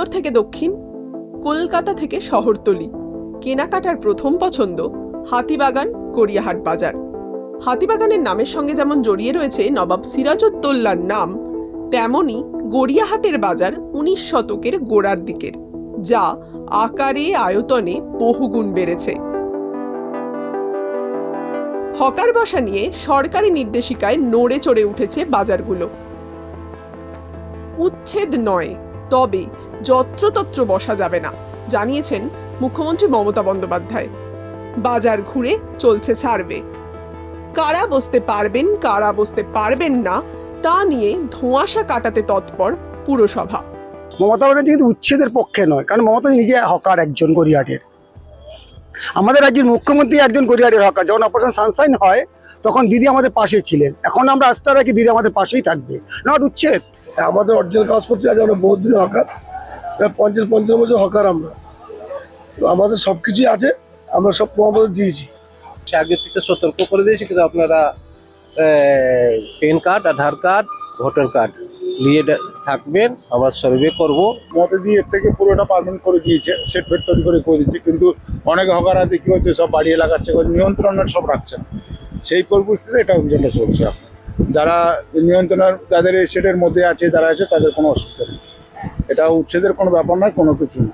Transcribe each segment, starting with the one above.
উত্তর থেকে দক্ষিণ, কলকাতা থেকে শহরতলি। কেনাকাটার প্রথম পছন্দ হাতিবাগান গড়িয়াহাট বাজার। হাতিবাগানের নামের সঙ্গে যেমন জড়িয়ে রয়েছে নবাব সিরাজউদ্দৌলার নাম, তেমনি গড়িয়াহাটের বাজার উনিশ শতকের গোড়ার দিকের, যা আকারে আয়তনে বহুগুণ বেড়েছে। হকার বসা নিয়ে সরকারি নির্দেশিকায় নড়ে চড়ে উঠেছে বাজারগুলো। উচ্ছেদ নয়। তবে যত্রতত্র বসা যাবে না, জানিয়েছেন মুখ্যমন্ত্রী মমতা বন্দ্যোপাধ্যায়। বাজার ঘুরে চলছে সার্ভে। কারা বসতে পারবেন, কারা বসতে পারবেন না, তা নিয়ে ধোঁয়াশা কাটাতে তৎপর পুরসভা। মমতা ব্যানার্জি কিন্তু উচ্ছেদের পক্ষে নয়, কারণ মমতা নিজে হকার একজন গড়িয়াহাটের। আমাদের রাজ্যের মুখ্যমন্ত্রী একজন গড়িয়াহাটের হকার, যখন অপারেশন সানসাইন হয়, তখন দিদি আমাদের পাশে ছিলেন। এখন আমরা আস্থা রাখি দিদি আমাদের পাশেই থাকবে। নট উচ্ছেদ। আমাদের অরিজিনাল কাগজপত্র আছে আমরা বহুত দিন হকার। প্রায় পঞ্চাশ পঞ্চাশ বছর হকার আমরা। তো আমাদের সব কিছুই আছে আমরা সব প্রমাণপত্র দিয়েছি। সে আগে থেকে সতর্ক করে দিয়েছি কিন্তু আপনারা PAN card Aadhaar card voter card নিয়ে থাকবেন আমরা সার্ভে করব। মতে দিয়ে এর থেকে পুরোটা পারমেন্ট করে দিয়েছে সেট ফেট তৈরি করে করে দিচ্ছে কিন্তু অনেক হকার আছে কি হচ্ছে সব বাড়িয়ে লাগাচ্ছে নিয়ন্ত্রণের সব রাখছে সেই পরিস্থিতিতে এটা অভিযানটা চলছে এখন। যারা নিয়ন্ত্রণের যাদের সেটের মধ্যে আছে, যারা আছে, তাদের কোনো অসুবিধা নেই। এটা উচ্ছেদের কোনো ব্যাপার নয়, কোনো কিছু না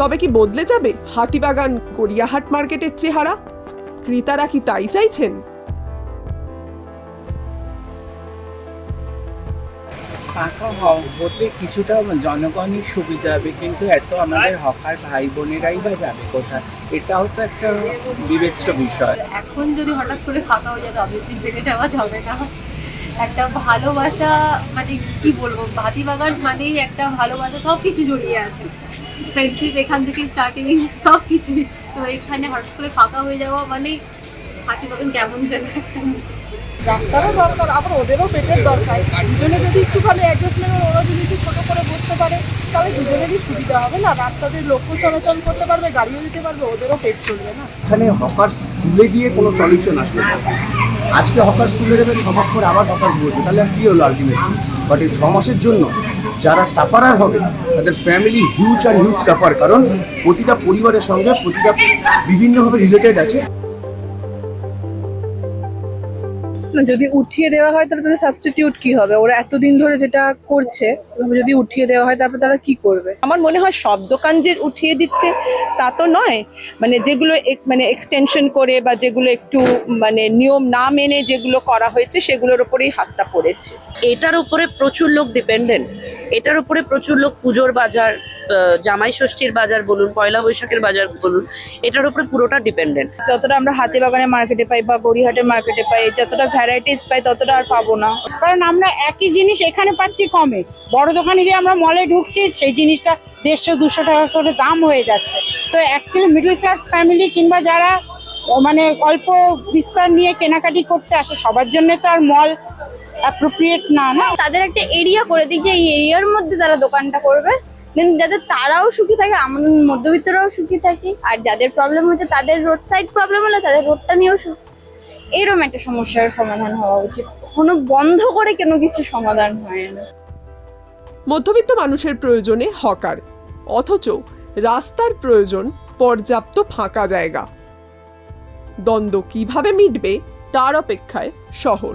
তবে কি বদলে যাবে হাতিবাগান, গড়িয়াহাট মার্কেটের চেহারা? ক্রেতারা কি তাই চাইছেন? ফাঁকা হতে কিছুটা জনগণের সুবিধা হবে, কিন্তু এত আমাদের হকার ভাই বোনেরাই বা যাবে কোথায়? এটাও তো একটা বিবেচ্য বিষয়। এখন যদি হঠাৎ করে ফাঁকা হয়ে যায় অবভিয়াসলি বেড়ে যাওয়া যাবে না। একটা ভালোবাসা মানে কি বলব হাতিবাগান মানেই একটা ভালোবাসা সব কিছু জড়িয়ে আছে। ফ্রেন্ডশিপ এখান থেকে স্টার্টিং সব কিছুই তো এখানে হঠাৎ করে ফাঁকা হয়ে যাওয়া মানে হাতিবাগান কেমন যেন রাস্তারও দরকার, আবার ওদেরও পেটের দরকার। দুজনে যদি একটুখানি অ্যাডজাস্টমেন্ট ওরা যদি একটু ছোটো করে বসতে পারে, তাহলে দুজনেরই সুবিধা হবে না? রাস্তাতে লোক চলাচল করতে পারবে, গাড়িও দিতে পারবে, ওদেরও পেট চলবে না। এখানে হকার তুলে দিয়ে কোনো সলিউশন আসবে আজকে হকার তুলে দেবে ছ মাস পরে আবার হকার বলবে তাহলে কি হলো আলটিমেটলি বাট এই ছ মাসের জন্য যারা সাফারার হবে, তাদের ফ্যামিলি হিউজ আর হিউজ সাফার কারণ প্রতিটা পরিবারের সঙ্গে প্রতিটা বিভিন্নভাবে রিলেটেড আছে। না, যদি উঠিয়ে দেওয়া হয় তাহলে তাদের সাবস্টিটিউট কি হবে? ওরা এতদিন ধরে যেটা করছে যদি উঠিয়ে দেওয়া হয় তারপর তারা কি করবে? আমার মনে হয় সব দোকান যে উঠিয়ে দিচ্ছে তা তো নয়। মানে যেগুলো মানে এক্সটেনশন করে বা যেগুলো একটু মানে নিয়ম না মেনে যেগুলো করা হয়েছে সেগুলোর উপরেই হাতটা পড়েছে। এটার উপরে প্রচুর লোক ডিপেন্ডেন্ট এটার উপরে প্রচুর লোক পুজোর বাজার জামাই ষষ্ঠীর বাজার বলুন পয়লা বৈশাখের বাজার বলুন এটার উপরে পুরোটা ডিপেন্ডেন্ট যতটা আমরা হাতে বাগানের মার্কেটে পাই বা গড়িহাটের মার্কেটে পাই যতটা ভ্যারাইটিস পাই ততটা আর পাবো না। কারণ আমরা একই জিনিস এখানে পাচ্ছি কমে। বড় দোকানে দিয়ে আমরা মলে ঢুকছি সেই জিনিসটা দেড়শো দুশো টাকা করে দাম হয়ে যাচ্ছে। তো অ্যাকচুয়ালি মিডল ক্লাস ফ্যামিলি কিংবা যারা মানে অল্প বিস্তার নিয়ে কেনাকাটি করতে আসে সবার জন্য তো আর মল অ্যাপ্রোপ্রিয়েট না না? তাদের একটা এরিয়া করে দিক যে এই এরিয়ার মধ্যে তারা দোকানটা করবে। দেন যাতে তারাও সুখী থাকে, আমাদের মধ্যবিত্তরাও সুখী থাকে। আর যাদের প্রবলেম হচ্ছে, তাদের রোড সাইড প্রবলেম হলে তাদের রোডটা নিয়েও সুখ এরকম একটা সমস্যার সমাধান হওয়া উচিত। কোনো বন্ধ করে কেন কিছু সমাধান হয় না? মধ্যবিত্ত মানুষের প্রয়োজনে হকার, অথচ রাস্তার প্রয়োজন পর্যাপ্ত ফাঁকা জায়গা। দ্বন্দ্ব কীভাবে মিটবে, তার অপেক্ষায় শহর।